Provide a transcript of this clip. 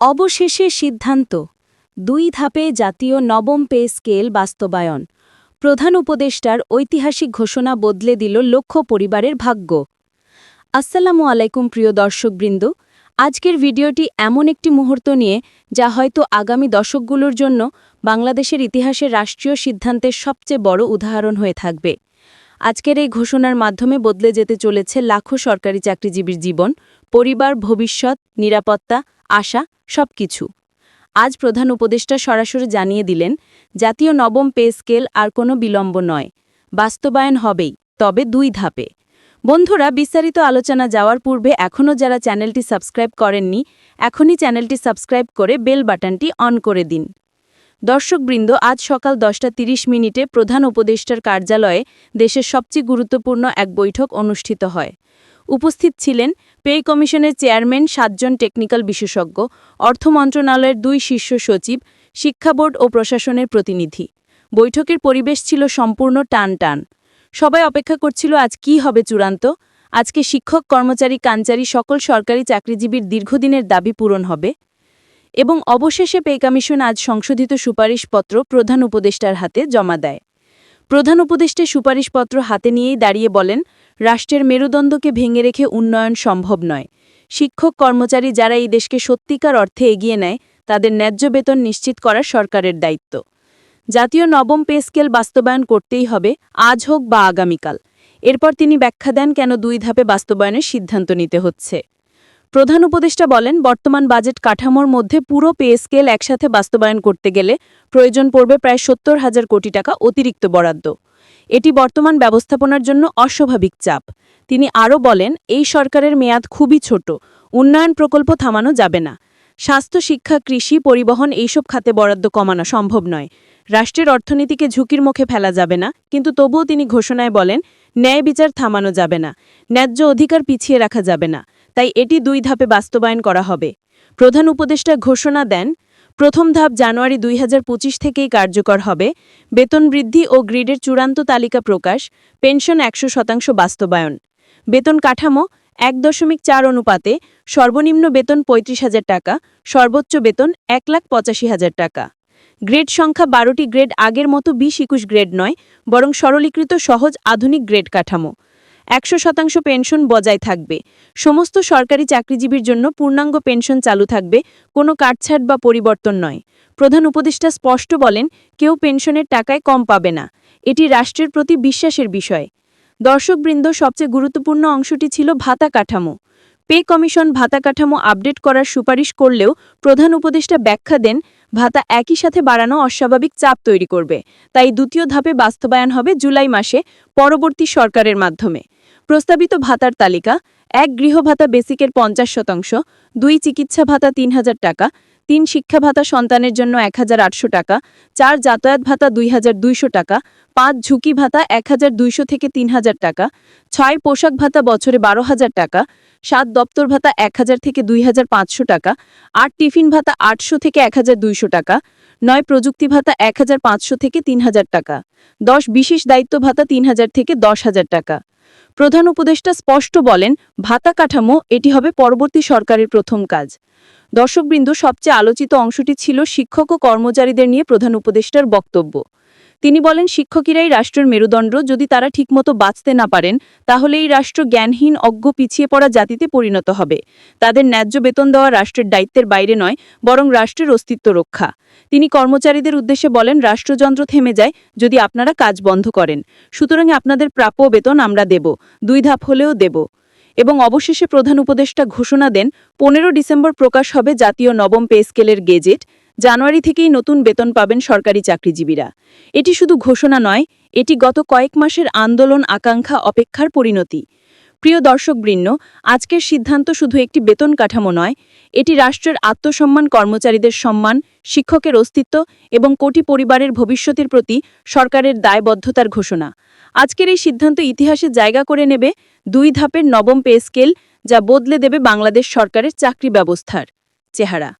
অবশেষে সিদ্ধান্ত। দুই ধাপে জাতীয় নবম পে স্কেল বাস্তবায়ন। প্রধান উপদেষ্টার ঐতিহাসিক ঘোষণা বদলে দিল লক্ষ পরিবারের ভাগ্য। আসসালামু আলাইকুম প্রিয় দর্শকবৃন্দ। আজকের ভিডিওটি এমন একটি মুহূর্ত নিয়ে, যা হয়তো আগামী দশকগুলোর জন্য বাংলাদেশের ইতিহাসে রাষ্ট্রীয় সিদ্ধান্তের সবচেয়ে বড় উদাহরণ হয়ে থাকবে। আজকের এই ঘোষণার মাধ্যমে বদলে যেতে চলেছে লাখো সরকারি চাকরিজীবীর জীবন, পরিবার, ভবিষ্যৎ, নিরাপত্তা আশা, সবকিছু। আজ প্রধান উপদেষ্টা সরাসরি জানিয়ে দিলেন, জাতীয় নবম পে স্কেল আর কোনো বিলম্ব নয়। বাস্তবায়ন হবেই, তবে দুই ধাপে। বন্ধুরা, বিস্তারিত আলোচনা যাওয়ার পূর্বে এখনও যারা চ্যানেলটি সাবস্ক্রাইব করেননি, এখনই চ্যানেলটি সাবস্ক্রাইব করে বেল বাটনটি অন করে দিন। দর্শকবৃন্দ, আজ সকাল দশটা তিরিশ মিনিটে প্রধান উপদেষ্টার কার্যালয়ে দেশের সবচেয়ে গুরুত্বপূর্ণ এক বৈঠক অনুষ্ঠিত হয়। উপস্থিত ছিলেন পে কমিশনের চেয়ারম্যান সাতজন টেকনিক্যাল বিশেষজ্ঞ, অর্থ মন্ত্রণালয়ের দুই শীর্ষ সচিব, শিক্ষা বোর্ড ও প্রশাসনের প্রতিনিধি। বৈঠকের পরিবেশ ছিল সম্পূর্ণ টান টান সবাই অপেক্ষা করছিল, আজ কি হবে চূড়ান্ত? আজকে শিক্ষক, কর্মচারী, কাঞ্চারী, সকল সরকারি চাকরিজীবীর দীর্ঘদিনের দাবি পূরণ হবে। এবং অবশেষে পে কমিশন আজ সংশোধিত সুপারিশপত্র প্রধান উপদেষ্টার হাতে জমা দেয়। প্রধান উপদেষ্টা সুপারিশপত্র হাতে নিয়েই দাঁড়িয়ে বলেন রাষ্ট্রের মেরুদণ্ডকে ভেঙে রেখে উন্নয়ন সম্ভব নয়। শিক্ষক, কর্মচারী যারা এই দেশকে সত্যিকার অর্থে এগিয়ে নেয়, তাদের ন্যায্য বেতন নিশ্চিত করা সরকারের দায়িত্ব। জাতীয় নবম পে স্কেল বাস্তবায়ন করতেই হবে, আজ হোক বা আগামীকাল। এরপর তিনি ব্যাখ্যা দেন কেন দুই ধাপে বাস্তবায়নের সিদ্ধান্ত নিতে হচ্ছে। প্রধান উপদেষ্টা বলেন, বর্তমান বাজেট কাঠামোর মধ্যে পুরো পে স্কেল একসাথে বাস্তবায়ন করতে গেলে প্রয়োজন পড়বে প্রায় সত্তর হাজার কোটি টাকা অতিরিক্ত বরাদ্দ। এটি বর্তমান ব্যবস্থাপনার জন্য অস্বাভাবিক চাপ। তিনি আরও বলেন, এই সরকারের মেয়াদ খুবই ছোট, উন্নয়ন প্রকল্প থামানো যাবে না। স্বাস্থ্য, শিক্ষা, কৃষি, পরিবহন এইসব খাতে বরাদ্দ কমানো সম্ভব নয়। রাষ্ট্রের অর্থনীতিকে ঝুঁকির মুখে ফেলা যাবে না, কিন্তু তবুও তিনি ঘোষণায় বলেন, ন্যায় বিচার থামানো যাবে না, ন্যায্য অধিকার পিছিয়ে রাখা যাবে না। তাই এটি দুই ধাপে বাস্তবায়ন করা হবে। প্রধান উপদেষ্টা ঘোষণা দেন, প্রথম ধাপ জানুয়ারি দুই থেকেই কার্যকর হবে। বেতন বৃদ্ধি ও গ্রিডের চূড়ান্ত তালিকা প্রকাশ, পেনশন একশো শতাংশ বাস্তবায়ন। বেতন কাঠামো, এক দশমিক চার অনুপাতে সর্বনিম্ন বেতন পঁয়ত্রিশ হাজার টাকা, সর্বোচ্চ বেতন এক লাখ পঁচাশি হাজার টাকা। গ্রেড সংখ্যা বারোটি গ্রেড আগের মতো বিশ একুশ গ্রেড নয়, বরং সরলীকৃত সহজ আধুনিক গ্রেড কাঠামো। একশো শতাংশ পেনশন বজায় থাকবে। সমস্ত সরকারি চাকরিজীবীর জন্য পূর্ণাঙ্গ পেনশন চালু থাকবে, কোনো কাটছাট বা পরিবর্তন নয়। প্রধান উপদেষ্টা স্পষ্ট বলেন, কেউ পেনশনের টাকায় কম পাবে না। এটি রাষ্ট্রের প্রতি বিশ্বাসের বিষয়। দর্শকবৃন্দ, সবচেয়ে গুরুত্বপূর্ণ অংশটি ছিল ভাতা কাঠামো। পে কমিশন ভাতা কাঠামো আপডেট করার সুপারিশ করলেও প্রধান উপদেষ্টা ব্যাখ্যা দেন, ভাতা একই সাথে বাড়ানো অস্বাভাবিক চাপ তৈরি করবে। তাই দ্বিতীয় ধাপে বাস্তবায়ন হবে জুলাই মাসে পরবর্তী সরকারের মাধ্যমে। প্রস্তাবিত ভাতার তালিকা এক গৃহভাতা বেসিকের পঞ্চাশ শতাংশ দুই চিকিৎসা ভাতা তিন হাজার টাকা তিন শিক্ষা ভাতা সন্তানের জন্য এক হাজার আটশো টাকা, চার যাতায়াত ভাতা দুই হাজার দুইশো টাকা, পাঁচ ঝুঁকি ভাতা এক হাজার দুইশো থেকে তিন হাজার টাকা, ছয় পোশাক ভাতা বছরে বারো হাজার টাকা, সাত দপ্তর ভাতা এক হাজার থেকে দুই হাজার পাঁচশো টাকা, আট টিফিন ভাতা আটশো থেকে এক হাজার দুইশো টাকা, নয় প্রযুক্তি ভাতা এক হাজার পাঁচশো থেকে তিন হাজার টাকা, দশ বিশেষ দায়িত্ব ভাতা তিন হাজার থেকে দশ টাকা। প্রধান উপদেষ্টা স্পষ্ট বলেন, ভাতা কাঠামো, এটি হবে পরবর্তী সরকারের প্রথম কাজ। দর্শকবৃন্দ, সবচেয়ে আলোচিত অংশটি ছিল শিক্ষক ও কর্মচারীদের নিয়ে প্রধান উপদেষ্টার বক্তব্য। তিনি বলেন শিক্ষকেরাই রাষ্ট্রের মেরুদণ্ড, যদি তারা ঠিকমতো বাঁচতে না পারেন, তাহলে এই রাষ্ট্র জ্ঞানহীন, অজ্ঞ, পিছিয়ে পড়া জাতিতে পরিণত হবে। তাদের ন্যায্য বেতন দেওয়া রাষ্ট্রের দায়িত্বের বাইরে নয়, বরং রাষ্ট্রের অস্তিত্ব রক্ষা। তিনি কর্মচারীদের উদ্দেশ্যে বলেন, রাষ্ট্রযন্ত্র থেমে যায় যদি আপনারা কাজ বন্ধ করেন। সুতরাং আপনাদের প্রাপ্য বেতন আমরা দেব, দুই ধাপ হলেও দেব। এবং অবশেষে প্রধান উপদেষ্টা ঘোষণা দেন, পনেরো ডিসেম্বর প্রকাশ হবে জাতীয় নবম পে স্কেলের গেজেট। জানুয়ারি থেকেই নতুন বেতন পাবেন সরকারি চাকরিজীবীরা। এটি শুধু ঘোষণা নয়, এটি গত কয়েক মাসের আন্দোলন আকাঙ্ক্ষা অপেক্ষার পরিণতি। প্রিয় দর্শকবৃন্দ, আজকের সিদ্ধান্ত শুধু একটি বেতন কাঠামো নয়, এটি রাষ্ট্রের আত্মসম্মান, কর্মচারীদের সম্মান, শিক্ষকের অস্তিত্ব এবং কোটি পরিবারের ভবিষ্যতের প্রতি সরকারের দায়বদ্ধতার ঘোষণা। আজকের এই সিদ্ধান্ত ইতিহাসে জায়গা করে নেবে দুই ধাপের নবম পে স্কেল, যা বদলে দেবে বাংলাদেশ সরকারের চাকরি ব্যবস্থার চেহারা।